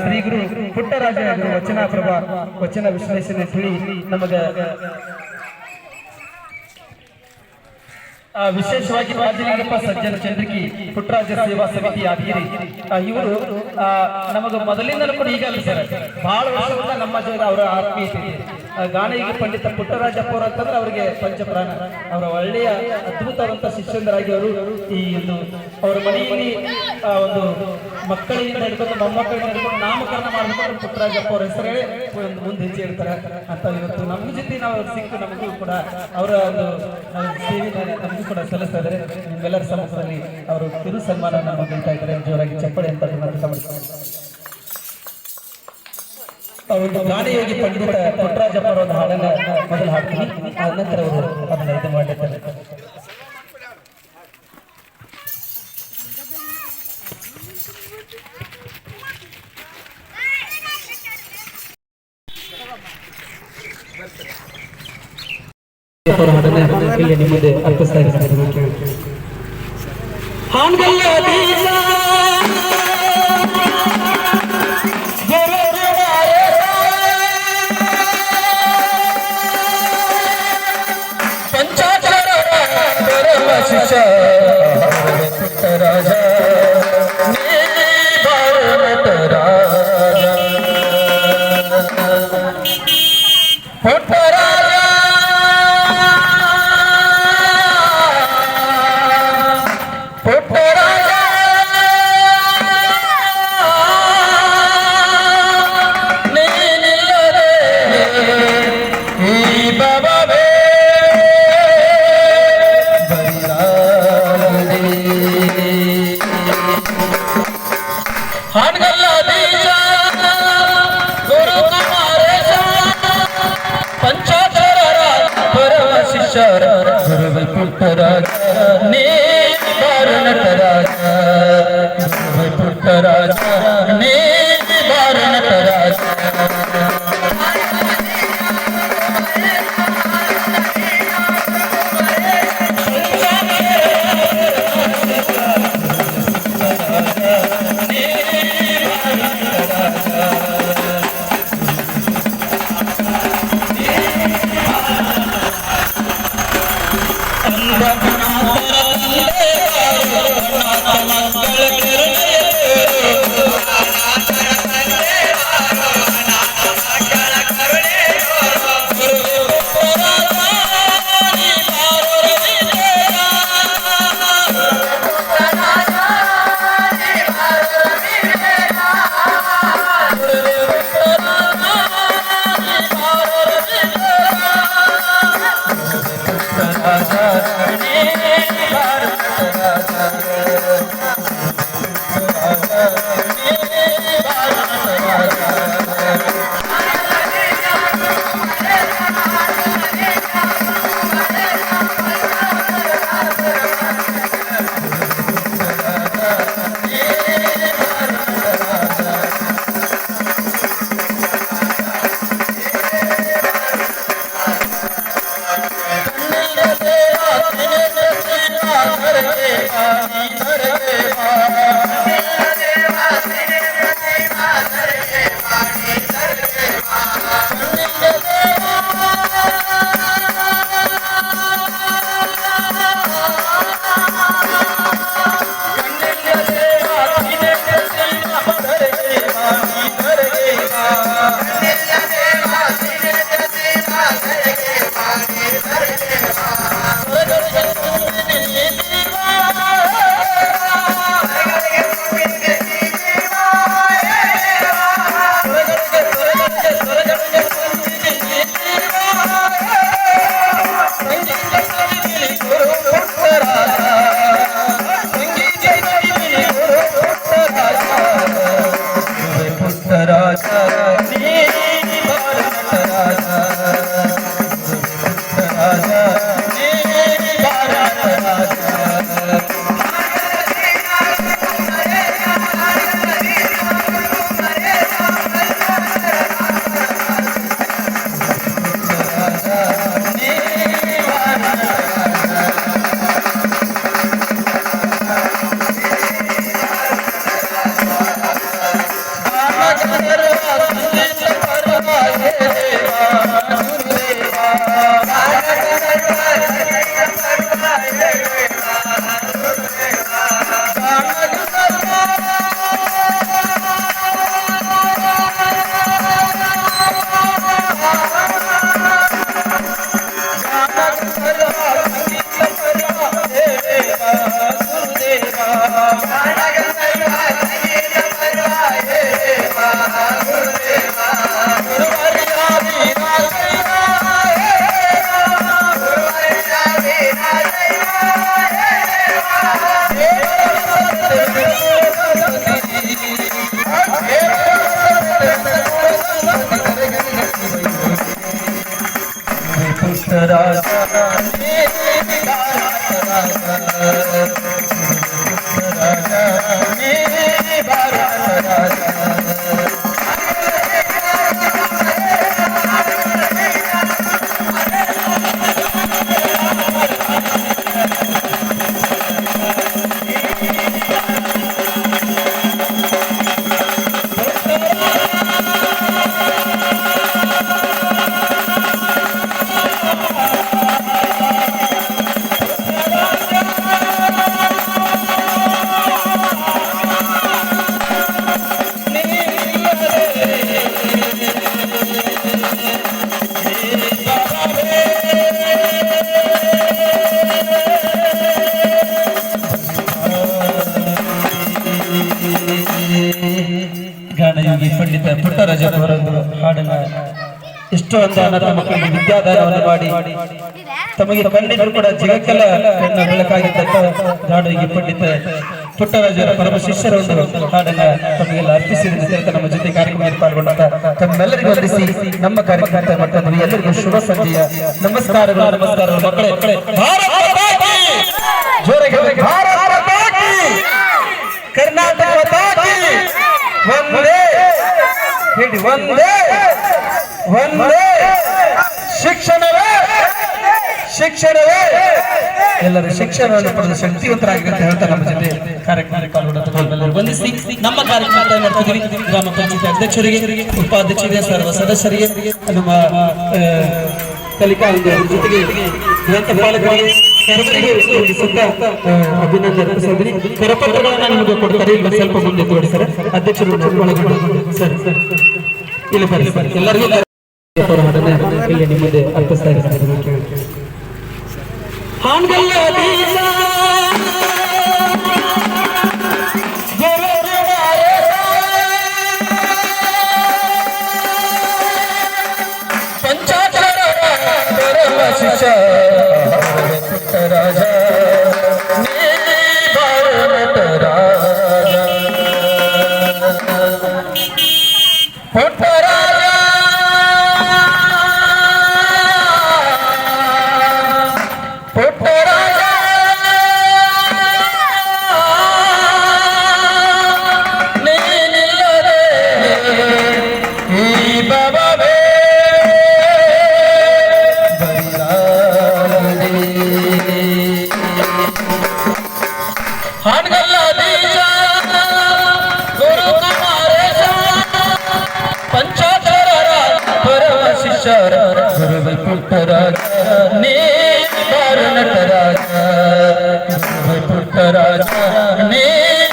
ಶ್ರೀ ಗುರು ಪುಟ್ಟರಾಜ ಗುರು ವಚನ ಪ್ರಭಾ ವಚನ ವಿಶ್ಲೇಷಣೆ ತಿಳಿ ನಮಗ ಆ, ವಿಶೇಷವಾಗಿ ರಾಜಲಿಂಗಪ್ಪ ಸಜ್ಜನ ಚಂದ್ರಿಕಿ ಪುಟ್ಟರಾಜ ಸೇವಾ ಸಮಿತಿ ಯಾದಗಿರಿ. ಇವರು ನಮಗೆ ಮೊದಲಿಂದಲೂ ಕೂಡ ಈಗ ಸರ್ ಬಹಳ ವರ್ಷದಿಂದ ನಮ್ಮ ಜೊತೆ ಅವರ ಆತ್ಮೀಯತೆ ಗಾನಯಿಗೆ ಪಂಡಿತ ಪುಟ್ಟರಾಜಪ್ಪ ಅವರು ಅಂತಂದ್ರೆ ಅವರಿಗೆ ಪಂಚಪ್ರಾಣ. ಅವರ ಒಳ್ಳೆಯ ಅದ್ಭುತವಂತ ಶಿಷ್ಯಂದರಾಗಿ ಅವರು ಈ ಒಂದು, ಅವರ ಮನೆಯಲ್ಲಿ ಒಂದು ಮಕ್ಕಳಿಂದ ಹಿಡ್ಕೊಂಡು ಮೊಮ್ಮಕ್ಕಳಿಂದ ಹಿಡ್ಕೊಂಡು ನಾಮಕರಣ ಮಾಡಬೇಕು ಪುಟ್ಟರಾಜಪ್ಪ ಅವರ ಹೆಸರೇ ಒಂದು ಮುಂದೆ ಹೆಜ್ಜೆ ಇರ್ತಾರೆ ಅಂತ ಇವತ್ತು ನಮ್ಮ ಜೊತೆ ನಾವು ಸಿಕ್ಕು ನಮಗೂ ಕೂಡ ಅವರ ಒಂದು ಸೇವೆ ನಮಗೂ ಕೂಡ ಸಲ್ಲಿಸ್ತಾ ಇದ್ದಾರೆ. ನಿಮ್ಮೆಲ್ಲರ ಸಮ್ಮುಖದಲ್ಲಿ ಅವರು ಕಿರು ಸನ್ಮಾನ ನಮಗೆ ಹೇಳ್ತಾ ಇದ್ದಾರೆ. ಜೋರಾಗಿ ಚಪ್ಪಳಿ ಅಂತ ಒಂದು ಗಾನಯೋಗಿ ಪಂಡಿತ ಪುಟ್ಟರಾಜಪ್ಪ ಅವರ ಒಂದು ಹಾಡನ್ನ ಮೊದಲು ಹಾಡ್ತೀನಿ. ಆ, ನಂತರ ಅವರು ಅದನ್ನ ಇದು ಮಾಡಿರ್ತಾರೆ ಹಾಡನ್ನ ಇಲ್ಲಿ ನಿಮ್ಮದೇ ಮುಂದೆ ಅರ್ಪಿಸ್ತಾ ಇದ್ದಾರೆ ಹಾನ್ಗಲ್ಲ Yeah. पुष्ट राजा ಗಾನಯೋಗಿ ಪಂಡಿತ ಪುಟ್ಟರಾಜ ಅವರೊಂದು ಹಾಡನ್ನ ಇಷ್ಟೊಂದು ಅನಾಥ ಮಕ್ಕಳಿಗೆ ವಿದ್ಯಾದಾನವನ್ನು ಮಾಡಿ. ತಮಗೆ ಕಣ್ಣಿದ್ರು ಕೂಡ ಜಗಕ್ಕೆಲ್ಲ ಕಣ್ಣ ಬೆಳಕಾಗಿದ್ದಂತ ಗಾನಯೋಗಿ ಪಂಡಿತ ಪುಟ್ಟರಾಜರ ಪರಮ ಶಿಷ್ಯರ ಒಂದು ಹಾಡನ್ನ ತಮಗೆಲ್ಲ ಅರ್ಪಿಸಿದ ನಮ್ಮ ಜೊತೆ ಕಾರ್ಯಕ್ರಮ ಪಾಲ್ಗೊಂಡಾಗ ತಮ್ಮೆಲ್ಲರಿಗೂ ಅರ್ಪಿಸಿ ನಮ್ಮ ಕಾರ್ಯಕ್ರಮ ಮಟ್ಟದಲ್ಲಿ ಎಲ್ಲರಿಗೂ ಶುಭ ಸಂಜೆಯ. ನಮಸ್ಕಾರಗಳು ನಮಸ್ಕಾರಗಳು. ಮಕ್ಕಳೇ! ಜೋರಾಗಿ ಭಾರತ ಹೇಳಿ ಒಂದೇ ಒಂದೇ ಶಿಕ್ಷಣವೇ. ಶಿಕ್ಷಣವೇ. ಎಲ್ಲರೂ ಶಿಕ್ಷಣವನ್ನು ಪಡೆದು ಶಕ್ತಿವಂತರಾಗಿ ಅಂತ ಹೇಳ್ತಾ ನಮ್ಮ ಜೊತೆ ನಮ್ಮ ಕಾರ್ಯಕ್ರಮ ಮಾಡ್ತಿದ್ದೀವಿ ಗ್ರಾಮ ಪಂಚಾಯತ್ ಅಧ್ಯಕ್ಷರಿಗೆ ಉಪಾಧ್ಯಕ್ಷರಿಗೆ ಸರ್ವ ಸದಸ್ಯರಿಗೆ ನಮ್ಮ ಕಲಿಕಾ ಜೊತೆಗೆ ಆ, ಅಭಿನಂದನೆ ಕರಪತ್ರಗಳನ್ನ ನಿಮಗೆ ಕೊಡ್ತಾರೆ ಸ್ವಲ್ಪ ಮುಂದೆ ತೋರಿಸ್ತಾರೆ. ಅಧ್ಯಕ್ಷರು ಸರಿ ಸರ್. ಇಲ್ಲಿ ಬರ್ರಿ ಸರ್ ಎಲ್ಲರಿಗೂ ಹೋರಾಟನ ಇಲ್ಲಿ ನಿಮ್ಮದೇ ಅರ್ಪಿಸ್ತಾ ಇದ್ದಾರೆ ಹಾನ್ಗಲ್ಲ ಬೀಜ ಪಂಚಾಕ್ಷರ ಪರಮ ಶಿಷ್ಯ ಪುಟ್ಟರಾಜ पुट राजा ने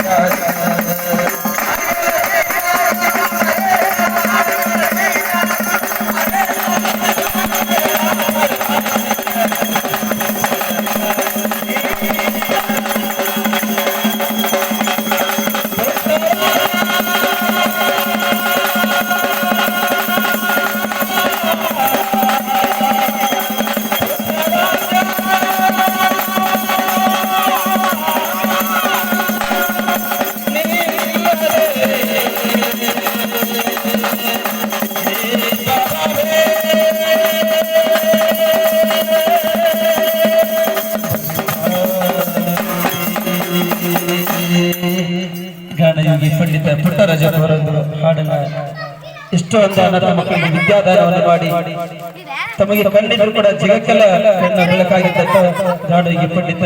ಗಾನಯೋಗಿ ಇಷ್ಟೊಂದು ಅನಾಥ ಮಕ್ಕಳಿಗೆ ವಿದ್ಯಾದಾನವನ್ನು ಮಾಡಿ ತಮಗೆ ಕಣ್ಣಿದ್ರು ಕೂಡ ಜಗಕ್ಕೆಲ್ಲ ಕಣ್ಣ ಬೆಳಕಾಗಿದ್ದಂತ ಈ ಪಂಡಿತ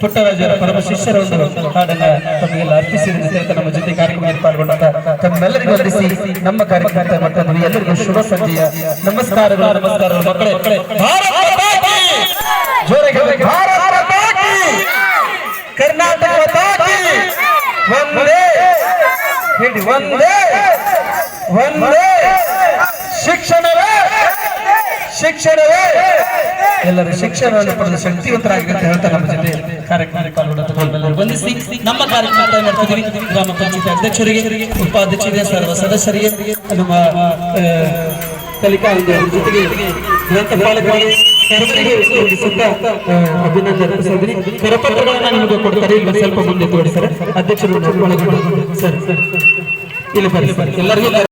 ಪುಟ್ಟರಾಜರ ಪರಮ ಶಿಷ್ಯರ ಒಂದು ಹಾಡನ್ನ ತಮಗೆಲ್ಲ ಅರ್ಪಿಸಿದ ನಮ್ಮ ಜೊತೆ ಕಾರ್ಯಕ್ರಮದಲ್ಲಿ ಪಾಲ್ಗೊಂಡಂತ ತಮ್ಮೆಲ್ಲರಿಗೂ ವಂದಿಸಿ ನಮ್ಮ ಕಾರ್ಯಕರ್ತ ಮಟ್ಟದಲ್ಲಿ ಎಲ್ಲರಿಗೂ ಶುಭ ಸಂಜೆಯ ನಮಸ್ಕಾರಗಳು ನಮಸ್ಕಾರಗಳು ಮಕ್ಕಳೇ! ಜೋರಾಗಿ ಭಾರತ! ಕರ್ನಾಟಕ! ಒಂದೇ ಹೇಳಿ, ಒಂದೇ ಒಂದೇ, ಶಿಕ್ಷಣವೇ ಶಿಕ್ಷಣವೇ. ಎಲ್ಲರೂ ಶಿಕ್ಷಣವನ್ನು ಪಡೆದು ಶಕ್ತಿವಂತರಾಗಿರುತ್ತೆ ಅಂತ ಹೇಳ್ತಾ ನಮ್ಮ ಜೊತೆ ನಮ್ಮ ಕಾರ್ಯಕ್ರಮ ಮಾಡ್ತಿದ್ದೀವಿ. ಗ್ರಾಮ ಪಂಚಾಯತ್ ಅಧ್ಯಕ್ಷರಿಗೆ, ಉಪಾಧ್ಯಕ್ಷರಿಗೆ, ಸರ್ವ ಸದಸ್ಯರಿಗೆ, ನಮ್ಮ ಕಲಿಕಾ ಒಂದು ಜೊತೆಗೆ ಗ್ರಂಥಪಾಲಕರಿಗೆ ಸರ್ವರಿಗೂ ಒಂದು ಸುತ್ತ ಆ, ಅಭಿನಂದನೆ ಅರ್ಪಿಸಿದ್ದೀನಿ ಕರಪತ್ರಗಳನ್ನ ನಿಮಗೆ ಕೊಡ್ತಾರೆ ಇಲ್ಲ ಸ್ವಲ್ಪ ಮುಂದೆ ತೋರಿಸ್ತಾರೆ. ಅಧ್ಯಕ್ಷರು ಒಳಗೊಂಡು ಸರ್ ಇಲ್ಲಿ ಬರ್ರಿ ಎಲ್ಲರಿಗೂ